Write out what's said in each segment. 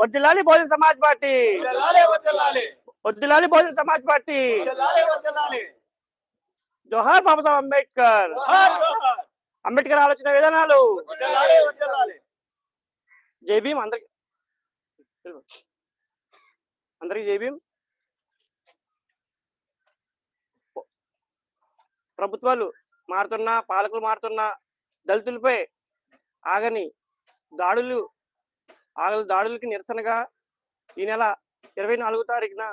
వర్దిల్లాలి బహుజన్ సమాజ్ పార్టీ. వర్దిల్లాలి బహుజన్ సమాజ్ పార్టీ. జోహార్ బాబాసాహెబ్ అంబేద్కర్. అంబేద్కర్ ఆలోచన విధానాలు వర్ధిల్లాలి, వర్ధిల్లాలి. జై భీమ్ అందరికి అందరికి జై భీమ్ ప్రభుత్వాలు మారుతున్నా పాలకులు మారుతున్నా దళితులపై ఆగని దాడులు ఆగని దాడులకి నిరసనగా ఈ నెల ఇరవై నాలుగో తారీఖున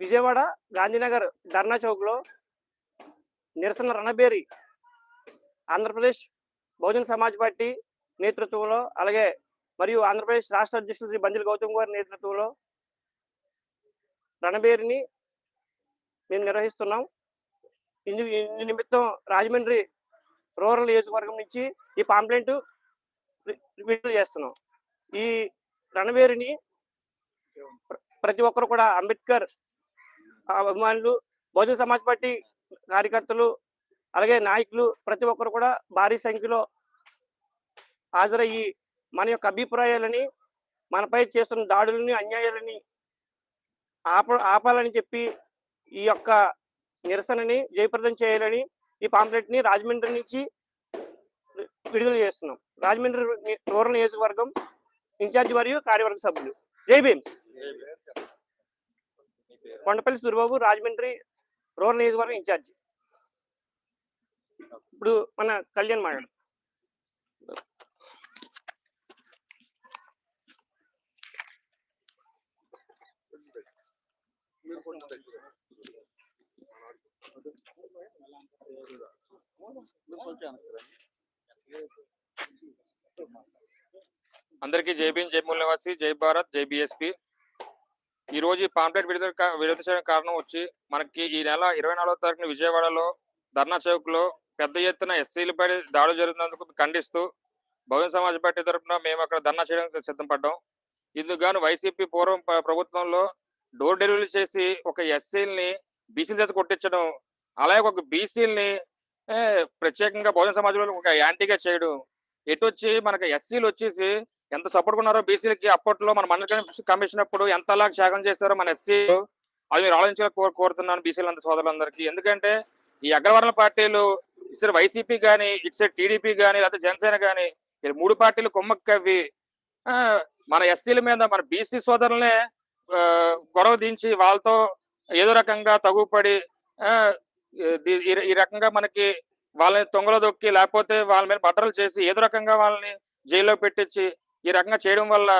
విజయవాడ గాంధీనగర్ ధర్నా చౌక్లో నిరసన రణబేరి ఆంధ్రప్రదేశ్ బహుజన సమాజ్ పార్టీ నేతృత్వంలో అలాగే మరియు ఆంధ్రప్రదేశ్ రాష్ట్ర అధ్యక్షులు శ్రీ బంజల్ గౌతమ్ గారి నేతృత్వంలో రణబేరిని మేము నిర్వహిస్తున్నాం. ఇందు ఇందు నిమిత్తం రాజమండ్రి రూరల్ నియోజకవర్గం నుంచి ఈ పాంప్లెంట్ విడుదల చేస్తున్నాం. ఈ రణవేరిని ప్రతి ఒక్కరు కూడా అంబేద్కర్ అభిమానులు బహుజన సమాజ్ పార్టీ కార్యకర్తలు అలాగే నాయకులు ప్రతి ఒక్కరు కూడా భారీ సంఖ్యలో హాజరయ్యి మన యొక్క అభిప్రాయాలని మనపై చేస్తున్న దాడులని అన్యాయాలని ఆప ఆపాలని చెప్పి ఈ యొక్క నిరసనని జయప్రదం చేయాలని ఈ పాంప్లెట్ని రాజమండ్రి నుంచి విడుదల చేస్తున్నాం. రాజమండ్రి రూరల్ నియోజకవర్గం ఇన్ఛార్జ్ మరియు కార్యవర్గ సభ్యులు. జై భీమ్. కొండపల్లి సూరిబాబు రాజమండ్రి రూరల్ నియోజకవర్గం ఇన్ఛార్జ్. ఇప్పుడు మన కళ్యాణ్ మాట్లాడు. అందరికీ జై భీమ్ జై మూల నివాసి జై భారత్ జై బిఎస్పి. ఈ రోజు ఈ పాంప్లెట్ విడుదల విడుదల చేయడం కారణం వచ్చి మనకి ఈ నెల ఇరవై నాలుగో తారీఖున విజయవాడలో ధర్నా చౌక్లో పెద్ద ఎత్తున ఎస్సీలపై దాడులు జరుగుతున్నందుకు ఖండిస్తూ బహుజన సమాజ్ పార్టీ తరఫున మేము అక్కడ ధర్నా చేయడానికి సిద్ధపడ్డాం. ఇందుకు వైసీపీ పూర్వం ప్రభుత్వంలో డోర్ డెలివరీ చేసి ఒక ఎస్సీల్ని బీసీల చేత కొట్టించడం అలాగే ఒక బీసీల్ని ప్రత్యేకంగా బహుజన సమాజంలో ఒక యాంటీగా చేయడం ఎటు వచ్చి మనకి ఎస్సీలు వచ్చేసి ఎంత సపోర్ట్ ఉన్నారో బీసీలకి అప్పట్లో మన మండలి కమిషన్ అప్పుడు ఎంతలా త్యాగం చేశారో మన ఎస్సీ అది మీరు ఆలోచించాలని కోరు కోరుతున్నాను బీసీలందరి సోదరులందరికీ. ఎందుకంటే ఈ అగ్రవర్ణ పార్టీలు ఇటు వైసీపీ కానీ ఇటు సైడ్ టీడీపీ కానీ లేకపోతే జనసేన కానీ మూడు పార్టీలు కుమ్మక్కవి ఆ, మన ఎస్సీల మీద మన బీసీ సోదరులనే గొడవ దించి వాళ్ళతో ఏదో రకంగా తగుపడి ఈ- ఈ రకంగా మనకి వాళ్ళని తొంగలో దొక్కి లేకపోతే వాళ్ళ మీద బట్టలు చేసి ఏదో రకంగా వాళ్ళని జైల్లో పెట్టించి ఈ రకంగా చేయడం వల్ల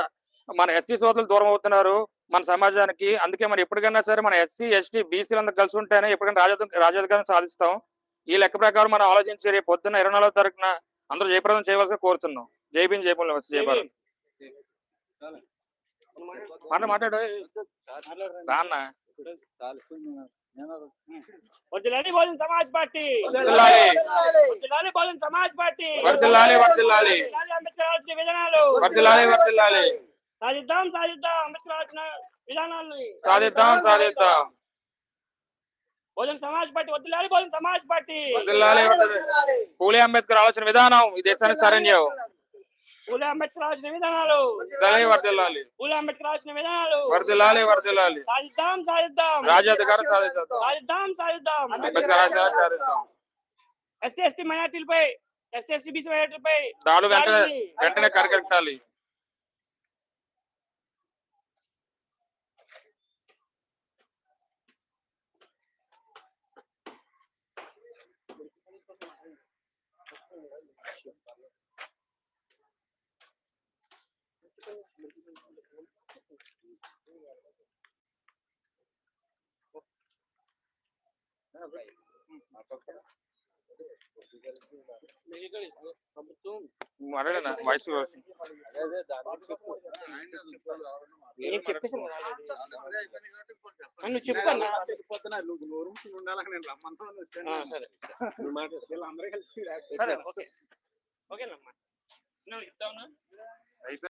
మన ఎస్సీ సోదరులు దూరం అవుతున్నారు మన సమాజానికి. అందుకే మరి ఎప్పటికైనా సరే మన ఎస్సీ ఎస్టీ బీసీలు అందరూ కలిసి ఉంటేనే ఎప్పటికైనా రాజ రాజాధికారం సాధిస్తాం. ఈ లెక్క ప్రకారం మనం ఆలోచించి రేపు పొద్దున్న ఇరవై నాలుగో తారీఖున అందరూ జయప్రదం చేయవలసి కోరుతున్నాం. జై భీమ్ జై భీమ్ జై భారత్. మాట మాట్లాడు. రాన్న. సమాజ్ పార్టీ. సమాజ్ విధానాలు వర్ధిల్లాలి వర్ధిల్లాలి సాధిద్దాం సాధిద్దాం. అంబేద్కర్ ఆలోచన విధానాలని సాధిద్దాం సాధిద్దాం. బహుజన సమాజ్ పార్టీ వర్దిల్లాలి బహుజన సమాజ్ పార్టీ. వర్ధిల్లాలి వర్ధిల్లాలి పూలే అంబేద్కర్ ఆలోచన విధానం ఈ దేశానికి సరైన పూలే అంబేద్కర్ ఆలోచన విధానాలు. వర్ధిల్లాలి వర్ధిల్లాలి పూలే అంబేద్కర్ ఆలోచన విధానాలు. వర్ధిల్లాలి వర్ధిల్లాలి సాధిద్దాం సాధిద్దాం. రాజ్యాధికారం సాధిద్దాం. సాధిద్దాం సాధిద్దాం. అంబేద్కర్ ఆలోచన సాధిద్దాం. ఎస్సీ ఎస్టీ మైనార్టీలపై ఎస్సీ ఎస్టీ బీసీ మైనార్టీలపై దాడులు వెంటనే దాడుల్ని వెంటనే కరకట్టాలి ప్రభుత్వం మాట్లాడనా వాయిస్. నేను చెప్పేసాను. నువ్వు చెప్పు అన్న. ఆ, సరే ఓకే ఓకేనమ్మా చెప్తావునా